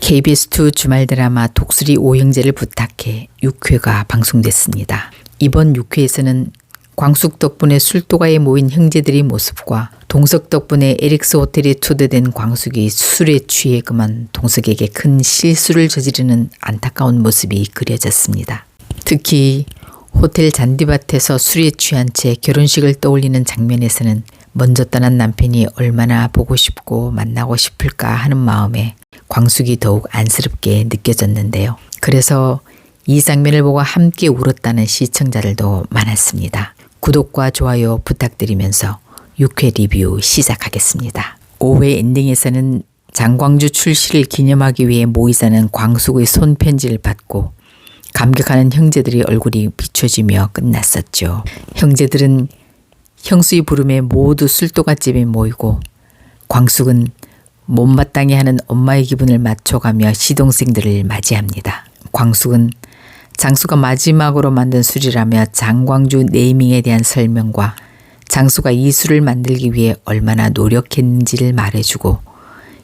KBS2 주말 드라마 독수리 오형제를 부탁해 6회가 방송됐습니다. 이번 6회에서는 광숙 덕분에 술도가에 모인 형제들의 모습과 동석 덕분에 에릭스 호텔에 초대된 광숙이 술에 취해 그만 동석에게 큰 실수를 저지르는 안타까운 모습이 그려졌습니다. 특히 호텔 잔디밭에서 술에 취한 채 결혼식을 떠올리는 장면에서는 먼저 떠난 남편이 얼마나 보고 싶고 만나고 싶을까 하는 마음에 광숙이 더욱 안쓰럽게 느껴졌는데요. 그래서 이 장면을 보고 함께 울었다는 시청자들도 많았습니다. 구독과 좋아요 부탁드리면서 6회 리뷰 시작하겠습니다. 5회 엔딩에서는 장광주 출시를 기념하기 위해 모이자는 광숙의 손편지를 받고 감격하는 형제들의 얼굴이 비춰지며 끝났었죠. 형제들은 형수의 부름에 모두 술도가집에 모이고 광숙은 못마땅해 하는 엄마의 기분을 맞춰가며 시동생들을 맞이합니다. 광숙은 장수가 마지막으로 만든 술이라며 장광주 네이밍에 대한 설명과 장수가 이 술을 만들기 위해 얼마나 노력했는지를 말해주고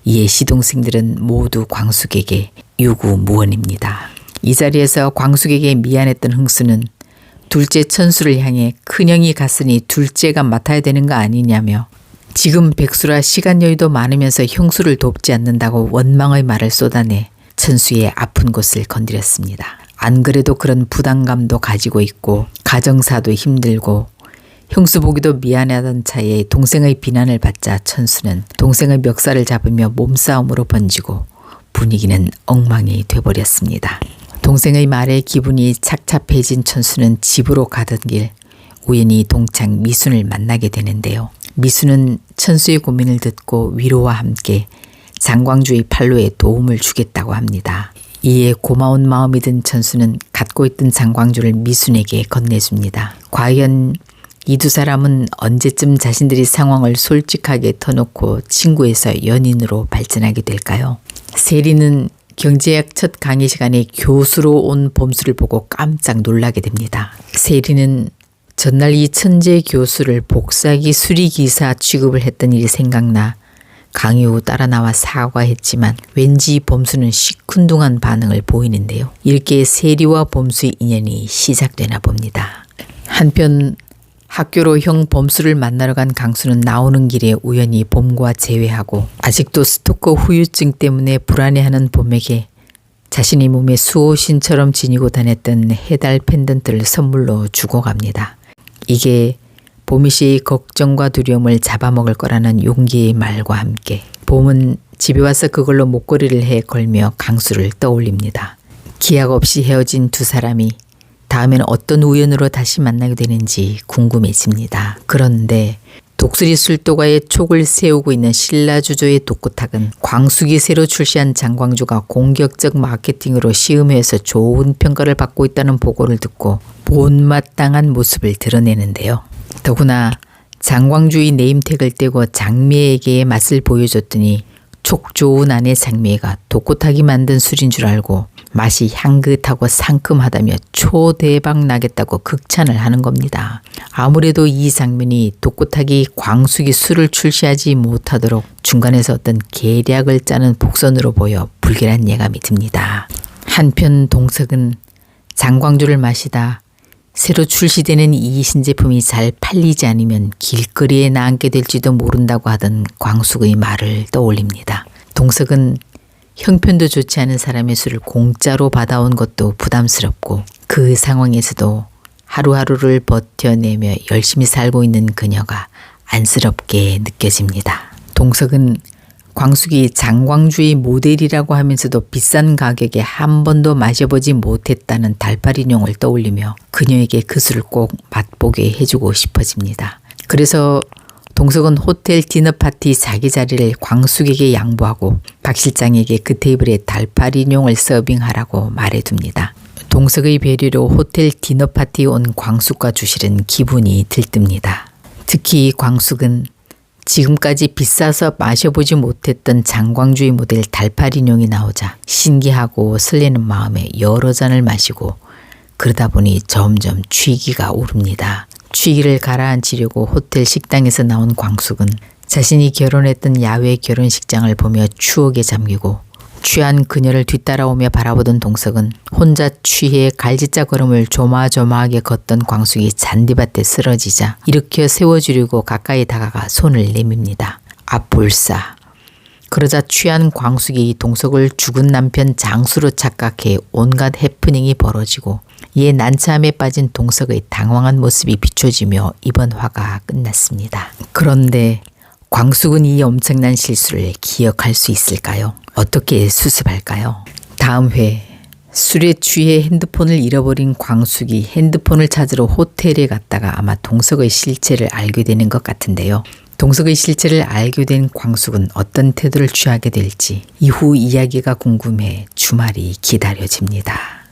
이에 시동생들은 모두 광숙에게 유구무원입니다. 이 자리에서 광숙에게 미안했던 흥수는 둘째 천수를 향해 큰형이 갔으니 둘째가 맡아야 되는 거 아니냐며 지금 백수라 시간 여유도 많으면서 형수를 돕지 않는다고 원망의 말을 쏟아내 천수의 아픈 곳을 건드렸습니다. 안 그래도 그런 부담감도 가지고 있고 가정사도 힘들고 형수 보기도 미안하던 차에 동생의 비난을 받자 천수는 동생의 멱살을 잡으며 몸싸움으로 번지고 분위기는 엉망이 돼버렸습니다. 동생의 말에 기분이 착잡해진 천수는 집으로 가던 길 우연히 동창 미순을 만나게 되는데요. 미순은 천수의 고민을 듣고 위로와 함께 장광주의 팔로에 도움을 주겠다고 합니다. 이에 고마운 마음이 든 천수는 갖고 있던 장광주를 미순에게 건네줍니다. 과연 이 두 사람은 언제쯤 자신들이 상황을 솔직하게 터놓고 친구에서 연인으로 발전하게 될까요? 세리는 경제학 첫 강의 시간에 교수로 온 봄수를 보고 깜짝 놀라게 됩니다. 세리는 전날 이 천재 교수를 복사기 수리기사 취급을 했던 일이 생각나 강의 후 따라 나와 사과했지만 왠지 봄수는 시큰둥한 반응을 보이는데요. 이렇게 세리와 봄수의 인연이 시작되나 봅니다. 한편 학교로 형 범수를 만나러 간 강수는 나오는 길에 우연히 봄과 재회하고 아직도 스토커 후유증 때문에 불안해하는 봄에게 자신이 몸에 수호신처럼 지니고 다녔던 해달 펜던트를 선물로 주고 갑니다. 이게 보미 씨의 걱정과 두려움을 잡아먹을 거라는 용기의 말과 함께 봄은 집에 와서 그걸로 목걸이를 해 걸며 강수를 떠올립니다. 기약 없이 헤어진 두 사람이 다음엔 어떤 우연으로 다시 만나게 되는지 궁금해집니다. 그런데 독수리 술도가의 촉을 세우고 있는 신라주조의 독구탁은 광숙이 새로 출시한 장광주가 공격적 마케팅으로 시음회에서 좋은 평가를 받고 있다는 보고를 듣고 못마땅한 모습을 드러내는데요. 더구나 장광주의 네임택을 떼고 장미에게 맛을 보여줬더니 촉 좋은 아내 장미애가 독구탁이 만든 술인 줄 알고 맛이 향긋하고 상큼하다며 초대박 나겠다고 극찬을 하는 겁니다. 아무래도 이 장면이 독구탁이 광숙이 술을 출시하지 못하도록 중간에서 어떤 계략을 짜는 복선으로 보여 불길한 예감이 듭니다. 한편 동석은 장광주를 마시다 새로 출시되는 이 신제품이 잘 팔리지 않으면 길거리에 나앉게 될지도 모른다고 하던 광숙의 말을 떠올립니다. 동석은 형편도 좋지 않은 사람의 술을 공짜로 받아온 것도 부담스럽고 그 상황에서도 하루하루를 버텨내며 열심히 살고 있는 그녀가 안쓰럽게 느껴집니다. 동석은 광숙이 장광주의 모델이라고 하면서도 비싼 가격에 한 번도 마셔보지 못했다는 달팔인용을 떠올리며 그녀에게 그 술을 꼭 맛보게 해주고 싶어집니다. 그래서 동석은 호텔 디너 파티 자기 자리를 광숙에게 양보하고 박 실장에게 그 테이블에 인용을 서빙하라고 말해둡니다. 동석의 배려로 호텔 디너 파티에 온 광숙과 주실은 기분이 들뜹니다. 특히 광숙은 지금까지 비싸서 마셔보지 못했던 장광주의 모델 인용이 나오자 신기하고 설레는 마음에 여러 잔을 마시고 그러다 보니 점점 취기가 오릅니다. 취기를 가라앉히려고 호텔 식당에서 나온 광숙은 자신이 결혼했던 야외 결혼식장을 보며 추억에 잠기고 취한 그녀를 뒤따라오며 바라보던 동석은 혼자 취해 갈지자 걸음을 조마조마하게 걷던 광숙이 잔디밭에 쓰러지자 일으켜 세워주려고 가까이 다가가 손을 내밉니다. 아뿔싸. 그러자 취한 광숙이 동석을 죽은 남편 장수로 착각해 온갖 해프닝이 벌어지고 이에 난처함에 빠진 동석의 당황한 모습이 비춰지며 이번 화가 끝났습니다. 그런데 광숙은 이 엄청난 실수를 기억할 수 있을까요? 어떻게 수습할까요? 다음 회 술에 취해 핸드폰을 잃어버린 광숙이 핸드폰을 찾으러 호텔에 갔다가 아마 동석의 실체를 알게 되는 것 같은데요. 동석의 실체를 알게 된 광숙은 어떤 태도를 취하게 될지 이후 이야기가 궁금해 주말이 기다려집니다.